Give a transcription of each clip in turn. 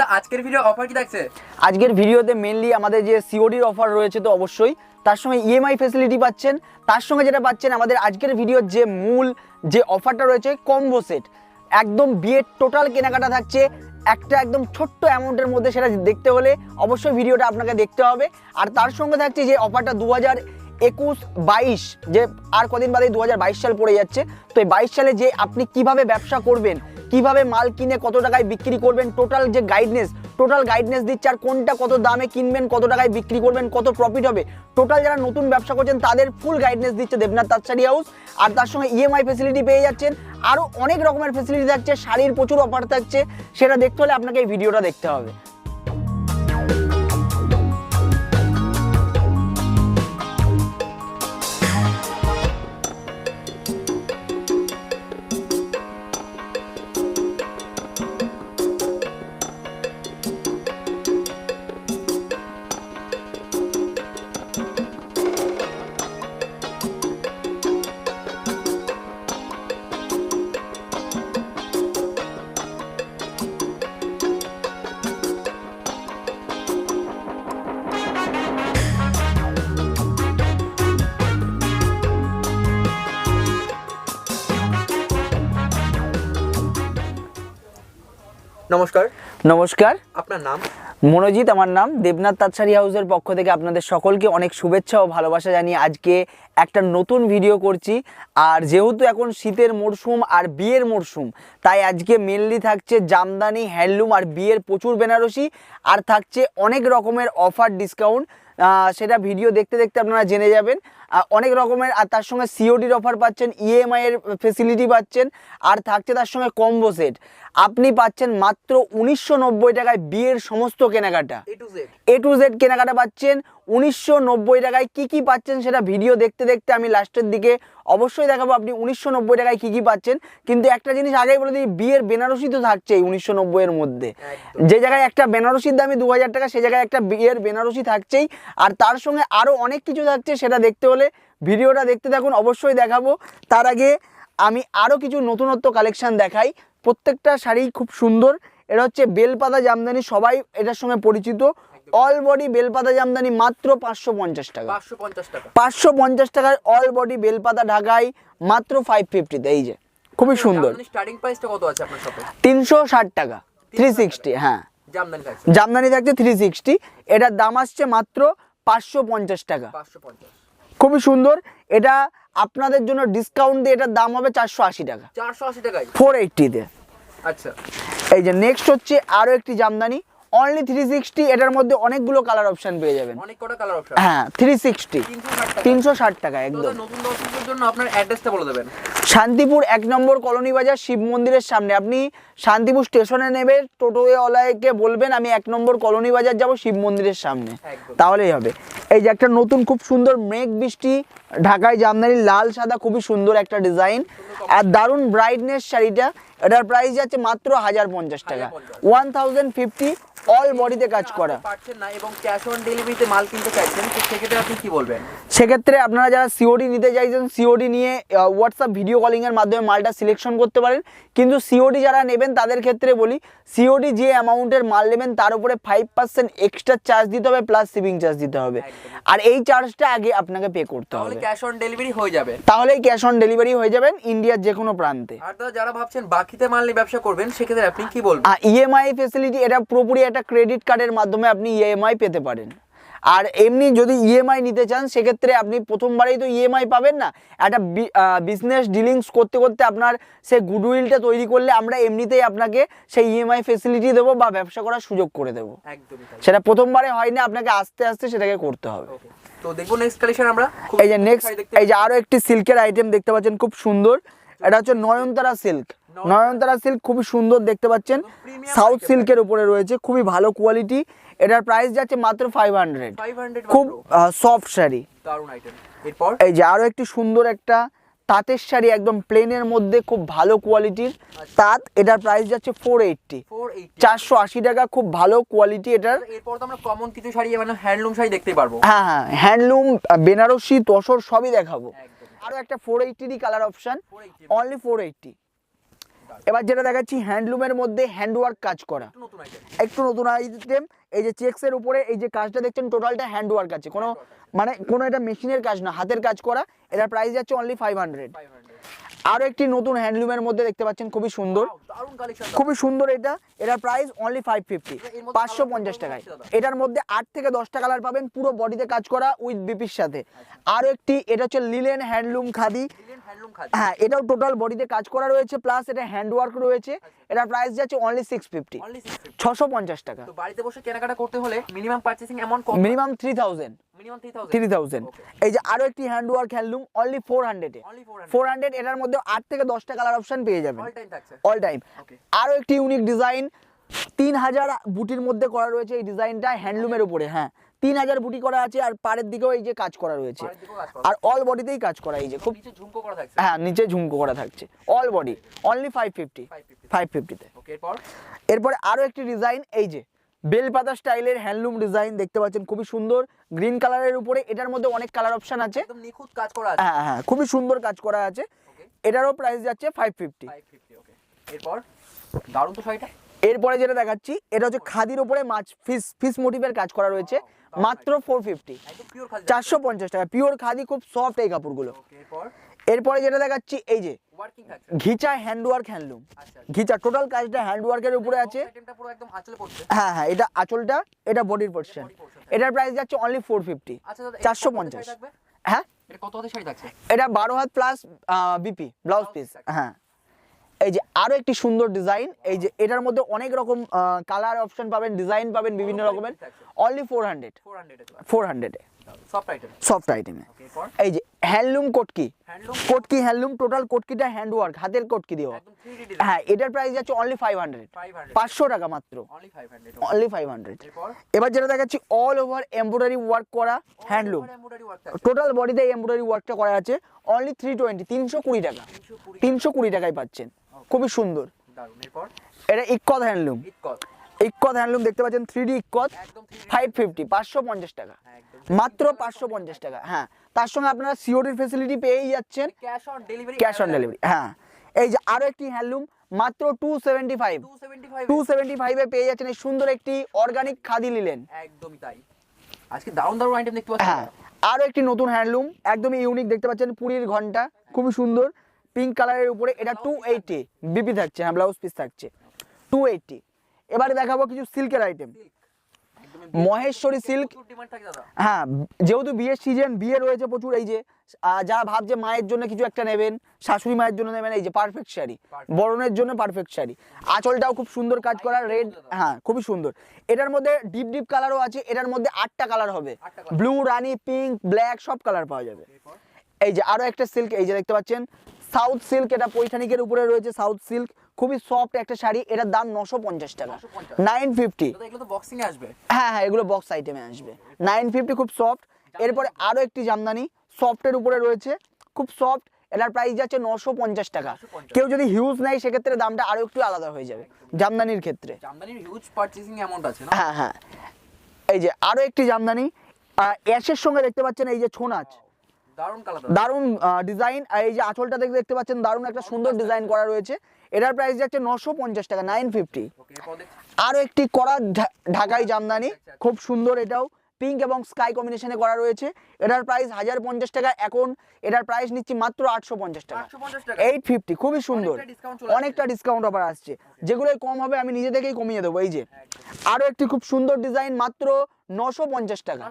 তো আজকের video offer কি থাকছে? আজকের ভিডিওতে মেনলি আমাদের যে সিওডির অফার রয়েছে তো অবশ্যই, তার সঙ্গে ইএমআই ফেসিলিটি পাচ্ছেন। তার সঙ্গে যেটা পাচ্ছেন, আমাদের আজকের ভিডিওর যে মূল যে অফারটা রয়েছে কম্বো সেট একদম বিয়ের টোটাল কেনাকাটা থাকছে, একটা একদম ছোট্ট অ্যামাউন্টের মধ্যে সেটা দেখতে হলে অবশ্যই ভিডিওটা আপনাকে দেখতে হবে। আর তার সঙ্গে থাকছে যে অফারটা দু হাজার একুশ বাইশ, যে আর কদিন বাদে দু হাজার বাইশ সাল পড়ে যাচ্ছে। তো এই বাইশ সালে যে আপনি কীভাবে ব্যবসা করবেন কীভাবে মাল কিনে কত টাকায় বিক্রি করবেন টোটাল যে গাইডনেস টোটাল গাইডনেস দিচ্ছে আর কোনটা কত দামে কিনবেন, কত টাকায় বিক্রি করবেন, কত প্রফিট হবে টোটাল যারা নতুন ব্যবসা করছেন, তাদের ফুল গাইডনেস দিচ্ছে দেবনাথ তাঁতশাড়ি হাউস আর তার সঙ্গে ইএমআই ফেসিলিটি পেয়ে যাচ্ছেন। আরও অনেক রকমের ফেসিলিটি থাকছে, শাড়ির প্রচুর অফার থাকছে, সেটা দেখতে হলে আপনাকে এই ভিডিওটা দেখতে হবে। নমস্কার। নমস্কার। আপনার নাম? মনোজিৎ আমার নাম। দেবনাথ তাঁতশাড়ি হাউসের পক্ষ থেকে আপনাদের সকলকে অনেক শুভেচ্ছা ও ভালোবাসা জানিয়ে আজকে একটা নতুন ভিডিও করছি। আর যেহেতু এখন শীতের মরশুম আর বিয়ের মরশুম তাই আজকে মেনলি থাকছে জামদানি হ্যান্ডলুম আর বিয়ের প্রচুর বেনারসি। আর থাকছে অনেক রকমের অফার ডিসকাউন্ট সেটা ভিডিও দেখতে দেখতে আপনারা জেনে যাবেন। অনেক রকমের আর তার সঙ্গে সিওডির অফার পাচ্ছেন ইএমআই এর ফেসিলিটি পাচ্ছেন। আর থাকছে তার সঙ্গে কম্বো সেট আপনি পাচ্ছেন মাত্র উনিশশো নব্বই টাকায় বিয়ের সমস্ত কেনাকাটা। A to Z A to Z কেনাকাটা পাচ্ছেন উনিশশো নব্বই টাকায় কী কী পাচ্ছেন সেটা ভিডিও দেখতে দেখতে আমি লাস্টের দিকে অবশ্যই দেখাবো আপনি উনিশশো নব্বই টাকায় কী কী পাচ্ছেন। কিন্তু একটা জিনিস আগেই বলে দিই বিয়ের বেনারসি তো থাকছেই উনিশশো নব্বইয়ের মধ্যে। যে জায়গায় একটা বেনারসির দামই দু হাজার টাকা সে জায়গায় একটা বিয়ের বেনারসি থাকছেই। আর তার সঙ্গে আরও অনেক কিছু থাকছে সেটা দেখতে হলে ভিডিওটা দেখতে থাকুন অবশ্যই দেখাবো। তার আগে আমি আরও কিছু নতুনত্ব কালেকশান দেখাই। প্রত্যেকটা শাড়ি খুব সুন্দর। এটা হচ্ছে বেলপাতা জামদানি সবাই এটার সঙ্গে পরিচিত। অল বডি বেলপাতা জামদানি মাত্র পাঁচশো পঞ্চাশ টাকা। পাঁচশো পঞ্চাশ টাকা। টাকায় অল বডি বেলপাতা ঢাকায় মাত্র ফাইভ ফিফটিতে এই যে। খুবই সুন্দর। স্টার্টিং প্রাইসটা কত আছে আপনার শপে তিনশো ষাট টাকা থ্রি সিক্সটি হ্যাঁ। জামদানি থাকছে। থ্রি সিক্সটি এটার দাম আসছে মাত্র পাঁচশো পঞ্চাশ টাকা। খুবই সুন্দর। এটা আপনাদের জন্য ডিসকাউন্ট দিয়ে এটার দাম হবে চারশো আশি টাকা। চারশো আশি টাকায়? ফোর এইটটিতে আচ্ছা। এই যে নেক্সট হচ্ছে আরও একটি জামদানি। অনলি থ্রি সিক্সটি এটার মধ্যে অনেকগুলো কালার অপশন পেয়ে যাবেন। অনেক কটা কালার অপশন হ্যাঁ থ্রি সিক্সটি তিনশো ষাট টাকা। তিনশো ষাট টাকা একদম। নতুন দর্শকদের জন্য আপনার অ্যাড্রেসটা বলে দেবেন। শান্তিপুর এক নম্বর কলোনি বাজার শিব মন্দিরের সামনে। আপনি শান্তিপুর স্টেশনে নেবে টোটোওয়ালাকে বলবেন আমি এক নম্বর কলোনি বাজার যাব শিব মন্দিরের সামনে। তাহলেই হবে। এই যে একটা নতুন খুব সুন্দর মেঘ বৃষ্টি ঢাকায় জামদানি লাল সাদা খুবই সুন্দর একটা ডিজাইন। আর দারুণ ব্রাইটনেস শাড়িটা এটার প্রাইস যাচ্ছে মাত্র হাজার পঞ্চাশ টাকা। ওয়ান থাউজেন্ড ফিফটি অল বডিতে কাজ করা। পারছেন না এবং ক্যাশ অন ডেলিভারিতে মাল কিনতে চাইছেন সেক্ষেত্রে আপনি কি বলবেন? সেক্ষেত্রে আপনারা যারা সিওডি নিতে চাইছেন সিওডি নিয়ে হোয়াটসঅ্যাপ ভিডিও কলিংয়ের মাধ্যমে মালটা সিলেকশন করতে পারেন। কিন্তু সিওডি যারা নেবেন তাদের ক্ষেত্রে বলি সিওডি যে অ্যামাউন্টের মাল নেবেন তার উপরে ফাইভ পার্সেন্ট এক্সট্রা চার্জ দিতে হবে প্লাস শিপিং চার্জ দিতে হবে। আর এই চার্জটা আগে আপনাকে পে করতে তাহলে হবে। ক্যাশ অন ডেলিভারি হয়ে যাবে। তাহলেই ক্যাশ অন ডেলিভারি হয়ে যাবেন ইন্ডিয়ার যে কোনো প্রান্তে। আর যারা ভাবছেন বাকিতে মাল নিয়ে ব্যবসা করবেন সেক্ষেত্রে আপনি কি বলবেন? ইএমআই ফেসিলিটি এটা পুরোপুরি একটা ক্রেডিট কার্ডের মাধ্যমে আপনি ইএমআই পেতে পারেন। আর এমনি যদি ইএমআই নিতে চান সেক্ষেত্রে আপনি প্রথমবারেই তো ইএমআই পাবেন না। একটা বিজনেস ডিলিংস করতে করতে আপনার সেই গুডউইলটা তৈরি করলে আমরা এমনিতেই আপনাকে সেই ইএমআই ফেসিলিটি দেবো বা ব্যবসা করার সুযোগ করে দেবো। সেটা প্রথমবারে হয় না আপনাকে আস্তে আস্তে সেটাকে করতে হবে। তো দেখব নেক্সট কালেকশন আমরা। এই যে নেক্সট এই যে আরও একটি সিল্কের আইটেম দেখতে পাচ্ছেন খুব সুন্দর। এটা হচ্ছে নয়নতারা সিল্ক নয়নতারা সিল্ক খুবই সুন্দর দেখতে পাচ্ছেন। সাউথ সিল্কের উপরে রয়েছে খুবই ভালো কোয়ালিটি এটার প্রাইস যাচ্ছে মাত্র ফাইভ হান্ড্রেড 500 খুব সফট শাড়ি। এই যে আরও একটি সুন্দর একটা তাঁতের শাড়ি একদম প্লেনের মধ্যে খুব ভালো কোয়ালিটির তাঁত। এটার প্রাইস যাচ্ছে ফোর এইটটি চারশো আশি টাকা খুব ভালো কোয়ালিটি এটার। এরপর তো আমরা কমন কিছু শাড়ি মানে হ্যান্ডলুম শাড়ি দেখতে পারব। হ্যাঁ হ্যাঁ হ্যান্ডলুম বেনারসি তসর সবই দেখাবো। একদম। আরও একটা four eighty colour option only four eighty এবার যেটা দেখাচ্ছি হ্যান্ডলুমের মধ্যে হ্যান্ডওয়ার্ক কাজ করা। একটু নতুন আইটেম এই যে চেক্সের উপরে এই যে কাজটা দেখছেন টোটালটা হ্যান্ডওয়ার্ক আছে। কোনো মানে কোনো এটা মেশিনের কাজ না হাতের কাজ করা এটা প্রাইস যাচ্ছে অনলি ফাইভ হান্ড্রেড আরও একটি নতুন হ্যান্ডলুমের মধ্যে দেখতে পাচ্ছেন খুবই সুন্দর। খুবই সুন্দর এটা। এটার প্রাইস অনলি ফাইভ ফিফটি পাঁচশো পঞ্চাশ টাকায়। এটার মধ্যে আট থেকে দশটা কালার পাবেন পুরো বডিতে কাজ করা উইথ বিপির সাথে। আরও একটি এটা হচ্ছে লিলেন হ্যান্ডলুম খাদি। হ্যাঁ এটাও টোটাল বডিতে কাজ করা রয়েছে প্লাস এটা হ্যান্ডওয়ার্ক রয়েছে। এটার প্রাইস যাচ্ছে অনলি সিক্স ফিফটি ছশো পঞ্চাশ টাকা। বাড়িতে বসে কেনাকাটা করতে হলে minimum purchasing amount minimum three thousand minimum 3000 three thousand এই যে আরও একটি হ্যান্ডওয়ার্ক হ্যান্ডলুম অনলি ফোর হান্ড্রেডে ফোর হান্ড্রেড এটার মধ্যে আট থেকে দশটা কালার অপশন পেয়ে যাবেন। All time. আরও একটি ইউনিক ডিজাইন তিন হাজার বুটির মধ্যে করা রয়েছে এই ডিজাইনটা হ্যান্ডলুমের উপরে হ্যাঁ। তিন হাজার বুটি করা আছে আর পাড়ের দিকেও এই যে কাজ করা রয়েছে। আর অল বডিতেই কাজ করা এই যে খুব ঝুমকো করা থাকছে। হ্যাঁ নিচে ঝুমকো করা থাকছে। All body only five fifty five ফিফটিতে এরপর? এরপরে আরও একটি ডিজাইন এই যে বেলপাতা স্টাইলের হ্যান্ডলুম ডিজাইন দেখতে পাচ্ছেন খুবই সুন্দর। গ্রিন কালারের উপরে এটার মধ্যে অনেক কালার অপশন আছে। নিখুঁত কাজ করা আছে। হ্যাঁ হ্যাঁ খুবই সুন্দর কাজ করা আছে। এটারও প্রাইস যাচ্ছে ফাইভ ফিফটি 550 ওকে। এরপর দারুণ তো শাড়িটা। এরপরে যেটা দেখাচ্ছি এটা হচ্ছে খাদির উপরে মাছ ফিস ফিস মোটিভের কাজ করা রয়েছে। মাত্র ফোর ফিফটি চারশো পঞ্চাশ টাকা পিওর খাদি খুব সফট এই কাপড়গুলো। এরপর যেটা দেখাচ্ছি এই যে ঘিচা হ্যান্ডওয়ার্ক হ্যান্ডলুম আচ্ছা ঘিচা টোটাল কাজটা হ্যান্ডওয়ার্কের উপরে আছে। হ্যাঁ হ্যাঁ এটা আঁচলটা এটা বডির পোর্শন এটার প্রাইস যাচ্ছে অনলি ফোর ফিফটি আচ্ছা চারশো পঞ্চাশ। হ্যাঁ? এটা বারো had plus BP blouse piece হ্যাঁ। এই যে আরও একটি সুন্দর ডিজাইন এই যে এটার মধ্যে অনেক রকম কালার অপশন পাবেন ডিজাইন পাবেন বিভিন্ন রকমের। অনলি ফোর হান্ড্রেড 400 এ ফোর হান্ড্রেডে সফট আইটেমে এই যে হ্যান্ডলুম কোটকি। কোটকি। হ্যান্ডলুম টোটাল কোটকিটা হ্যান্ডওয়ার্ক হাতের কোটকি দেওয়া। একদম 3D ডিজাইন হ্যাঁ এটার প্রাইস যাচ্ছে অনলি ফাইভ হান্ড্রেড পাঁচশো টাকা মাত্র। অনলি ফাইভ হান্ড্রেড এবার যেটা দেখাচ্ছি অল ওভার এমব্রয়ডারি ওয়ার্ক করা হ্যান্ডলুম। ওয়ার্ক টোটাল বডিতে এমব্রয়ডারি ওয়ার্কটা করা আছে অনলি থ্রি টোয়েন্টি তিনশো কুড়ি টাকা। তিনশো কুড়ি টাকায় পাচ্ছেন। খুবই সুন্দর। এটা ইক্কত হ্যান্ডলুম। ইক্কত হ্যান্ডলুম দেখতে পাচ্ছেন three D ikat five fifty পাঁচশো পঞ্চাশ টাকা। মাত্র পাঁচশো পঞ্চাশ টাকা হ্যাঁ। তার সঙ্গে আপনারা সিওরির ফেসিলিটি পেয়েই যাচ্ছেন। Cash on delivery cash on delivery হ্যাঁ। এই যে আরও একটি হ্যান্ডলুম মাত্র two seventy five 275 two seventy ফাইভে পেয়ে যাচ্ছেন এই সুন্দর একটি অর্গানিক খাদি লিলেন একদমই তাই। আজকে দারুণ দারুণ আইটেম দেখতে পাচ্ছি হ্যাঁ আরও একটি নতুন হ্যান্ডলুম একদমই ইউনিক দেখতে পাচ্ছেন পুরীর ঘণ্টা খুবই সুন্দর। পিঙ্ক কালারের উপরে এটা টু এইটটি বিপি থাকছে। হ্যাঁ ব্লাউজ পিস থাকছে। টু এইটটি এবারে দেখাবো কিছু সিল্কের আইটেম মহেশ্বরী সিল্ক হ্যাঁ যেহেতু বিয়ের সিজন বিয়ে রয়েছে প্রচুর এই যে যারা ভাবছে মায়ের জন্য কিছু একটা নেবেন শাশুড়ি মায়ের জন্য নেবেন এই যে পারফেক্ট শাড়ি। বরণের জন্য পারফেক্ট শাড়ি। আঁচলটাও খুব সুন্দর কাজ করা রেড হ্যাঁ খুবই সুন্দর। এটার মধ্যে ডিপ ডিপ কালারও আছে এটার মধ্যে আটটা কালার হবে। ব্লু রানি পিঙ্ক ব্ল্যাক সব কালার পাওয়া যাবে। এই যে আরও একটা সিল্ক এই যে দেখতে পাচ্ছেন সাউথ সিল্ক এটা পৈঠানিকের উপরে রয়েছে সাউথ সিল্ক খুবই সফট একটা শাড়ি এটার দাম নশো পঞ্চাশ টাকা। নাইন ফিফটি হ্যাঁ হ্যাঁ এগুলো বক্স আইটেমে আসবে। নাইন ফিফটি খুব সফট এরপরে আরও একটি জামদানি সফটের উপরে রয়েছে। খুব সফট এটার প্রাইস যাচ্ছে নশো পঞ্চাশ টাকা। কেউ যদি হিউজ নেয় সেক্ষেত্রে দামটা আরও একটু আলাদা হয়ে যাবে জামদানির ক্ষেত্রে। হ্যাঁ হ্যাঁ। এই যে আরও একটি জামদানি অ্যাশের সঙ্গে দেখতে পাচ্ছেন এই যে ছৌ নাচ দারুণ ডিজাইন আর এই যে আঁচলটা দেখতে দেখতে পাচ্ছেন দারুণ একটা সুন্দর ডিজাইন করা রয়েছে। এটার প্রাইস যাচ্ছে নশো পঞ্চাশ টাকা নাইন ফিফটি আরও একটি করা ঢাকাই জামদানি খুব সুন্দর এটাও। পিঙ্ক এবং স্কাই কম্বিনেশনে করা রয়েছে। এটার প্রাইস হাজার পঞ্চাশ টাকা এখন এটার প্রাইস নিচ্ছি মাত্র আটশো পঞ্চাশ টাকা। এইট ফিফটি খুবই সুন্দর। অনেকটা ডিসকাউন্ট অফার আসছে। যেগুলোই কম হবে আমি নিজে থেকেই কমিয়ে দেবো এই যে। আরও একটি খুব সুন্দর ডিজাইন মাত্র নশো পঞ্চাশ টাকা।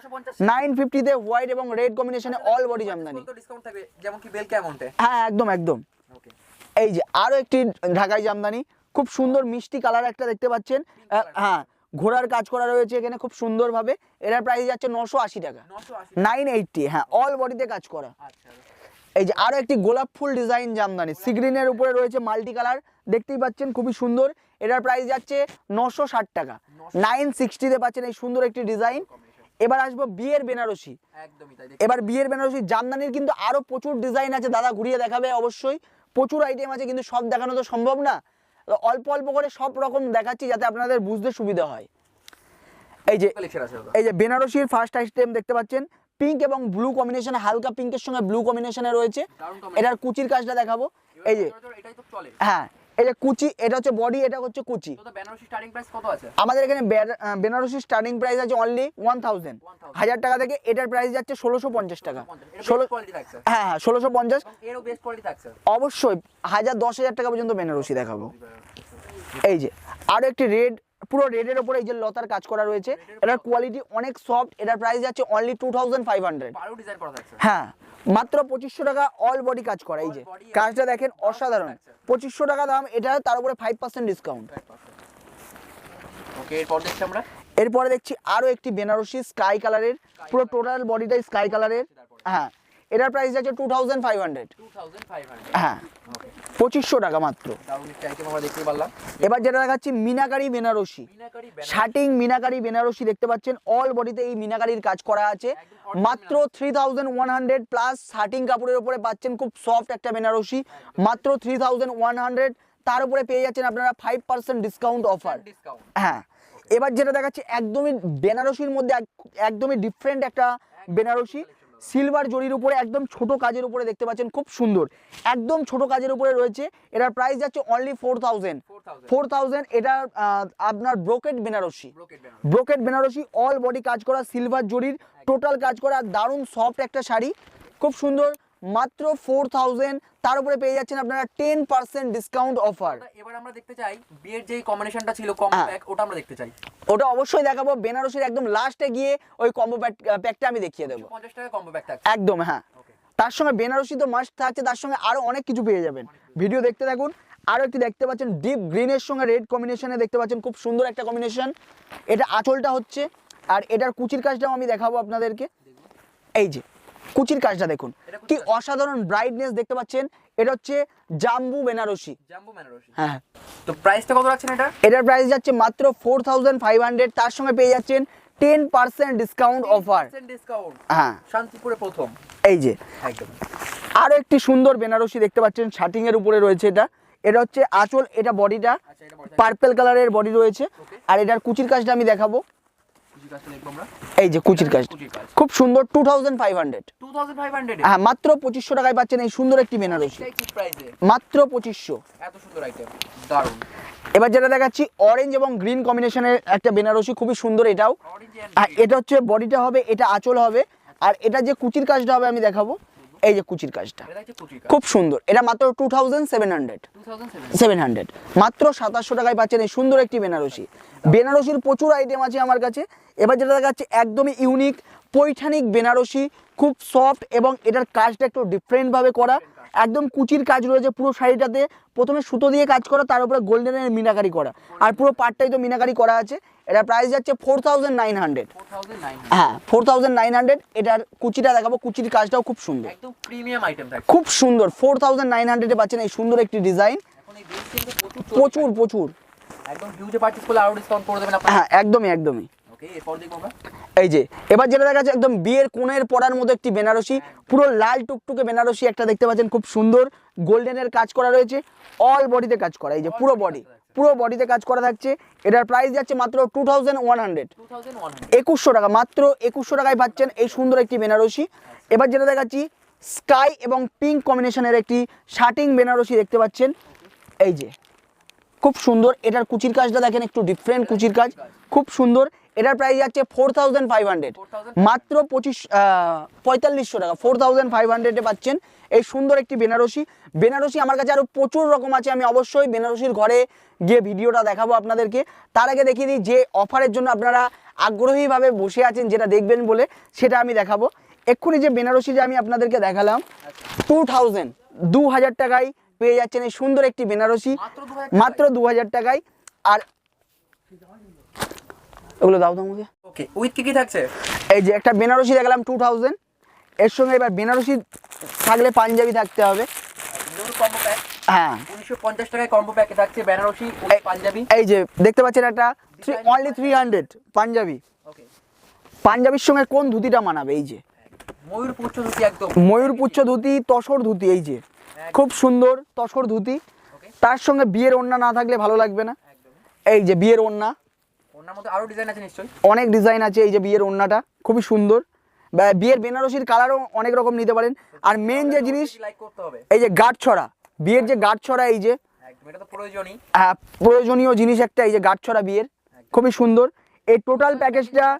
নাইন ফিফটিতে হোয়াইট এবং রেড কম্বিনেশনে অল বডি জামদানি। ডিসকাউন্ট থাকবে যেমন কি বেলকে অ্যামাউন্টে হ্যাঁ একদম একদম। এই যে আরও একটি ঢাকাই জামদানি খুব সুন্দর মিষ্টি কালার একটা দেখতে পাচ্ছেন। হ্যাঁ ঘোড়ার কাজ করা রয়েছে এখানে খুব সুন্দরভাবে। এটার প্রাইস যাচ্ছে নশো আশি টাকা। নাইন এইটটি হ্যাঁ অল বডিতে কাজ করা। আচ্ছা এই যে আরও একটি গোলাপ ফুল ডিজাইন জামদানি সিগ্রিনের উপরে রয়েছে মাল্টি কালার দেখতেই পাচ্ছেন খুবই সুন্দর। এটার প্রাইস যাচ্ছে নশো ষাট টাকা। নাইন সিক্সটিতে পাচ্ছেন এই সুন্দর একটি ডিজাইন এবার আসব বিয়ের বেনারসি। একদমই এবার বিয়ের বেনারসি জামদানির কিন্তু আরও প্রচুর ডিজাইন আছে দাদা ঘুরিয়ে দেখাবে অবশ্যই। প্রচুর আইটেম আছে কিন্তু সব দেখানো তো সম্ভব না। অল্প অল্প করে সব রকম দেখাচ্ছি যাতে আপনাদের বুঝতে সুবিধা হয়। এই যে এই যে বেনারসির ফার্স্ট আইটেম দেখতে পাচ্ছেন। পিঙ্ক এবং ব্লু কম্বিনেশন হালকা পিঙ্কের সঙ্গে ব্লু কম্বিনেশনে রয়েছে। এটার কুচির কাজটা দেখাবো। এই যে হ্যাঁ যে কুচি এটা হচ্ছে বডি এটা হচ্ছে কুচি। আমাদের এখানে বেনারসি স্টার্টিং প্রাইস আছে অনলি ওয়ান থাউজেন্ড হাজার টাকা থেকে এটার প্রাইস যাচ্ছে ষোলোশো পঞ্চাশ টাকা। ষোলো হ্যাঁ হ্যাঁ ষোলোশো পঞ্চাশ। অবশ্যই হাজার দশ হাজার টাকা পর্যন্ত বেনারসি দেখাবো। এই যে আরও একটি রেড পুরো রেডের ওপরে এই যে লতার কাজ করা রয়েছে। এটার কোয়ালিটি অনেক সফট এটার প্রাইস যাচ্ছে only two thousand five hundred হ্যাঁ মাত্র পঁচিশশো টাকা অল বডি কাজ করে এই যে। কাজটা দেখেন অসাধারণ। পঁচিশশো টাকা দাম এটা তার উপরে ফাইভ পার্সেন্ট ডিসকাউন্ট এরপর দেখছি আমরা। এরপরে দেখছি আরও একটি বেনারসি স্কাই কালারের পুরো টোটাল বডিটাই স্কাই কালারের হ্যাঁ এটার প্রাইস যাচ্ছে two thousand five hundred two thousand five hundred হ্যাঁ। পঁচিশশো টাকা মাত্র। এবার যেটা দেখাচ্ছি মিনাকারি বেনারসি। শার্টিং মিনাকারি বেনারসি দেখতে পাচ্ছেন অল বডিতে এই মিনাকারির কাজ করা আছে। মাত্র three thousand one hundred plus shirting কাপড়ের উপরে পাচ্ছেন খুব সফট একটা বেনারসি। মাত্র থ্রি থাউজেন্ড ওয়ান হান্ড্রেড তার উপরে পেয়ে যাচ্ছেন আপনারা ফাইভ পার্সেন্ট ডিসকাউন্ট অফার হ্যাঁ এবার যেটা দেখাচ্ছি একদমই বেনারসির মধ্যে এক- একদমই ডিফারেন্ট একটা বেনারসি। সিলভার জরির উপরে একদম ছোট কাজের উপরে দেখতে পাচ্ছেন খুব সুন্দর। একদম ছোট কাজের উপরে রয়েছে। এটার প্রাইস যাচ্ছে only four thousand four thousand এটা আপনার brocade Banarasi. Brocade Banarasi. All body কাজ করা সিলভার জরির টোটাল কাজ করা দারুণ সফট একটা শাড়ি। খুব সুন্দর মাত্র ফোর থাউজেন্ড তার উপরে পেয়ে যাচ্ছেন আপনারা টেন পার্সেন্ট ডিসকাউন্ট অফার এবার আমরা দেখতে চাই বিয়ের যেই কম্বিনেশনটা ছিল কম্বো। প্যাক ওটা আমরা দেখতে চাই। ওটা অবশ্যই দেখাবো বেনারসির একদম লাস্টে গিয়ে ওই কম্বো প্যাকটা আমি দেখিয়ে দেবো। পঞ্চাশ টাকা কম্বো প্যাক একদম হ্যাঁ। তার সঙ্গে বেনারসি তো মাস্ট থাকছে তার সঙ্গে আরও অনেক কিছু পেয়ে যাবেন। ভিডিও দেখতে থাকুন। আরও একটি দেখতে পাচ্ছেন ডিপ গ্রিনের সঙ্গে রেড কম্বিনেশনে দেখতে পাচ্ছেন খুব সুন্দর একটা কম্বিনেশন এটা আঁচলটা হচ্ছে আর এটার কুচির কাজটাও আমি দেখাবো আপনাদেরকে। এই যে কুচির কাজটা দেখুন। কি অসাধারণ ব্রাইটনেস দেখতে পাচ্ছেন। এটা হচ্ছে জাম্বু বেনারসি। জাম্বো বেনারসি। হ্যাঁ। তো প্রাইসটা কত রাখছেন এটা? এটার প্রাইস যাচ্ছে মাত্র ফোর থাউজেন্ড ফাইভ হান্ড্রেড তার সঙ্গে পেয়ে যাচ্ছেন ten percent discount offer discount হ্যাঁ। শান্তিপুরে প্রথম। এই যে। একদম। আরও একটি সুন্দর বেনারসি দেখতে পাচ্ছেন শার্টিং এর উপরে রয়েছে এটা। এটা হচ্ছে আঁচল এটা বডিটা পার্পল কালারের বডি রয়েছে। আর এটার কুচির কাজটা আমি দেখাবো কুচি কাজটা দেখব আমরা এই যে কুচির কাজ খুব সুন্দর টু থাউজেন্ড ফাইভ হান্ড্রেড 2500 হ্যাঁ মাত্র পঁচিশশো টাকায় পাচ্ছেন এই সুন্দর একটি বেনারসি। মাত্র পঁচিশশো। এত সুন্দর আইটেম দারুণ এবার যেটা দেখাচ্ছি অরেঞ্জ এবং গ্রিন কম্বিনেশনের একটা বেনারসি খুবই সুন্দর এটাও। আর এটা হচ্ছে বডিটা হবে এটা আঁচল হবে। আর এটা যে কুচির কাজটা হবে আমি দেখাবো। এই যে কুচির কাজটা। খুব সুন্দর। এটা মাত্র two thousand seven hundred seven hundred মাত্র সাতাশশো টাকায় পাচ্ছেন এই সুন্দর একটি বেনারসি। বেনারসির প্রচুর আইটেম আছে আমার কাছে। এবার যেটা দেখা যাচ্ছে একদমই ইউনিক পৈঠানিক বেনারসি খুব সফট এবং এটার কাজটা একটু ডিফারেন্টভাবে করা। একদম কুচির কাজ রয়েছে পুরো শাড়িটাতে। প্রথমে সুতো দিয়ে কাজ করা তার উপরে গোল্ডেনের মিনাকারি করা। আর পুরো পাটটাই তো মিনাকারি করা আছে। এটার প্রাইস যাচ্ছে ফোর থাউজেন্ড নাইন হান্ড্রেড হ্যাঁ ফোর থাউজেন্ড নাইন হান্ড্রেড এটার কুচিটা দেখাবো কুচির কাজটাও খুব সুন্দর। প্রিমিয়াম আইটেম খুব সুন্দর ফোর থাউজেন্ড নাইন হান্ড্রেডে পাচ্ছেন এই সুন্দর একটি ডিজাইন প্রচুর প্রচুর একদম হিউজে পারচেজ করলে আরও ডিসকাউন্ট করে দেবেন হ্যাঁ একদমই একদমই। এই যে এবার যেটা দেখা যাচ্ছে একদম বিয়ের কোণের পরার মতো একটি বেনারসি পুরো লাল টুকটুকে বেনারসি একটা দেখতে পাচ্ছেন খুব সুন্দর। গোল্ডেনের কাজ করা রয়েছে অল বডিতে কাজ করা এই যে পুরো বডি পুরো বডিতে কাজ করা থাকছে। এটার প্রাইস যাচ্ছে মাত্র টু থাউজেন্ড ওয়ান হান্ড্রেড একুশশো টাকা মাত্র একুশশো টাকায় পাচ্ছেন এই সুন্দর একটি বেনারসি। এবার যেটা দেখাচ্ছি স্কাই এবং পিঙ্ক কম্বিনেশনের একটি শার্টিং বেনারসি দেখতে পাচ্ছেন। এই যে খুব সুন্দর। এটার কুচির কাজটা দেখেন একটু ডিফারেন্ট কুচির কাজ। খুব সুন্দর। এটার প্রাইস যাচ্ছে ফোর থাউজেন্ড ফাইভ হান্ড্রেড মাত্র পঁচিশ পঁয়তাল্লিশশো টাকা। ফোর থাউজেন্ড ফাইভ হান্ড্রেডে পাচ্ছেন। এই সুন্দর একটি বেনারসি। বেনারসি আমার কাছে আরও প্রচুর রকম আছে। আমি অবশ্যই বেনারসির ঘরে গিয়ে ভিডিওটা দেখাবো আপনাদেরকে। তার আগে দেখিয়ে দিই যে অফারের জন্য আপনারা আগ্রহীভাবে বসে আছেন যেটা দেখবেন বলে সেটা আমি দেখাবো। এক্ষুনি যে বেনারসি যে আমি আপনাদেরকে দেখালাম টু থাউজেন্ড দু হাজার টাকায় পেয়ে যাচ্ছেন এই সুন্দর একটি বেনারসি। মাত্র দু হাজার টাকায়। আর ওগুলো দাও তো আমাকে। ওকে উইথ কি কি থাকছে? এই যে একটা বেনারসি দেখালাম টু থাউজেন্ড এর সঙ্গে এবার বেনারসি থাকলে পাঞ্জাবি থাকতে হবে। হ্যাঁ। 1950 টাকায় কম্বো প্যাকে থাকছে বেনারসি পাঞ্জাবি। এই যে দেখতে পাচ্ছেন একটা only three hundred Punjabi. Okay পাঞ্জাবির সঙ্গে কোন ধুতিটা মানাবে? এই যে। ময়ূর পুচ্ছ ধুতি একদম। ময়ূরপুচ্ছ ধুতি তসর ধুতি এই যে। খুব সুন্দর তসর ধুতি। তার সঙ্গে বিয়ের ওড়না না থাকলে ভালো লাগবে না। এই যে বিয়ের নিশ্চয়ই? অনেক ডিজাইন আছে এই যে বিয়ের ওড়নাটা। খুবই সুন্দর। বা বিয়ের বেনারসির কালারও অনেক রকম নিতে পারেন। আর মেন যে জিনিস এই যে গাঢ় ছড়া বিয়ের যে গাঢ় ছড়া এই যে। আহ, প্রয়োজনীয় জিনিস একটা এই যে গাঁটছড়া বিয়ের। খুবই সুন্দর। এই টোটাল প্যাকেজটা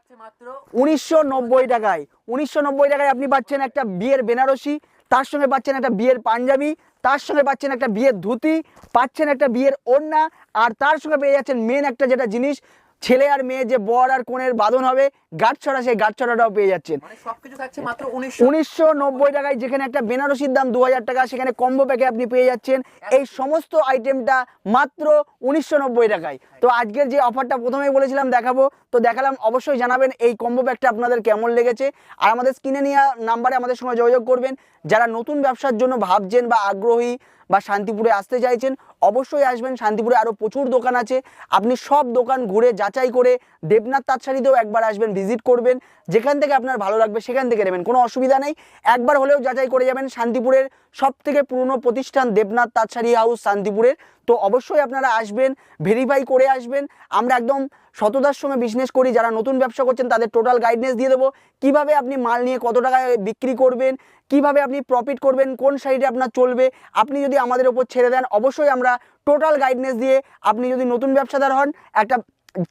উনিশশো নব্বই টাকায়। উনিশশো নব্বই টাকায় আপনি পাচ্ছেন একটা বিয়ের বেনারসি তার সঙ্গে পাচ্ছেন একটা বিয়ের পাঞ্জাবি, তার সঙ্গে পাচ্ছেন একটা বিয়ের ধুতি, পাচ্ছেন একটা বিয়ের ওড়না, আর তার সঙ্গে পেয়ে যাচ্ছেন মেন একটা যেটা জিনিস ছেলে আর মেয়ে যে বর আর কোণের বাঁধন হবে গাঁটছড়া সেই গাঁটছড়াটাও পেয়ে যাচ্ছেন। মানে সবকিছু থাকছে মাত্র উনিশশো উনিশশো নব্বই টাকায় যেখানে একটা বেনারসির দাম দু হাজার টাকা সেখানে কম্বো প্যাকে আপনি পেয়ে যাচ্ছেন। এই সমস্ত আইটেমটা মাত্র উনিশশো নব্বই টাকায়। তো আজকের যে অফারটা প্রথমেই বলেছিলাম দেখাবো তো দেখালাম অবশ্যই জানাবেন এই কম্বো প্যাকটা আপনাদের কেমন লেগেছে। আর আমাদের স্ক্রিনে নেওয়া নাম্বারে আমাদের সঙ্গে যোগাযোগ করবেন। যারা নতুন ব্যবসার জন্য ভাবছেন বা আগ্রহী বা শান্তিপুরে আসতে চাইছেন, অবশ্যই আসবেন। শান্তিপুরে আরও প্রচুর দোকান আছে। আপনি সব দোকান ঘুরে যাচাই করে দেবনাথ তাঁতশাড়িতেও একবার আসবেন ভিজিট করবেন। যেখান থেকে আপনার ভালো লাগবে সেখান থেকে নেবেন, কোনো অসুবিধা নেই। একবার হলেও যাচাই করে যাবেন শান্তিপুরের সব থেকে পুরনো প্রতিষ্ঠান দেবনাথ তাঁতশাড়ি হাউস শান্তিপুরের। তো অবশ্যই আপনারা আসবেন ভেরিফাই করে আসবেন। আমরা একদম সততার সঙ্গে বিজনেস করি, যারা নতুন ব্যবসা করছেন, তাদের টোটাল গাইডনেস দিয়ে দেবো। কীভাবে আপনি মাল নিয়ে কত টাকায় বিক্রি করবেন, কীভাবে আপনি প্রফিট করবেন, কোন সাইডে আপনার চলবে, আপনি যদি আমাদের ওপর ছেড়ে দেন, অবশ্যই আমরা টোটাল গাইডনেস দিয়ে আপনি যদি নতুন ব্যবসাদার হন, একটা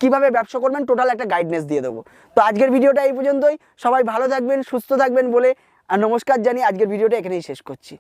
কীভাবে ব্যবসা করবেন টোটাল একটা গাইডনেস দিয়ে দেবো। তো আজকের ভিডিওটা এই পর্যন্তই। সবাই ভালো থাকবেন, সুস্থ থাকবেন বলে নমস্কার জানিয়ে আজকের ভিডিওটা এখানেই শেষ করছি।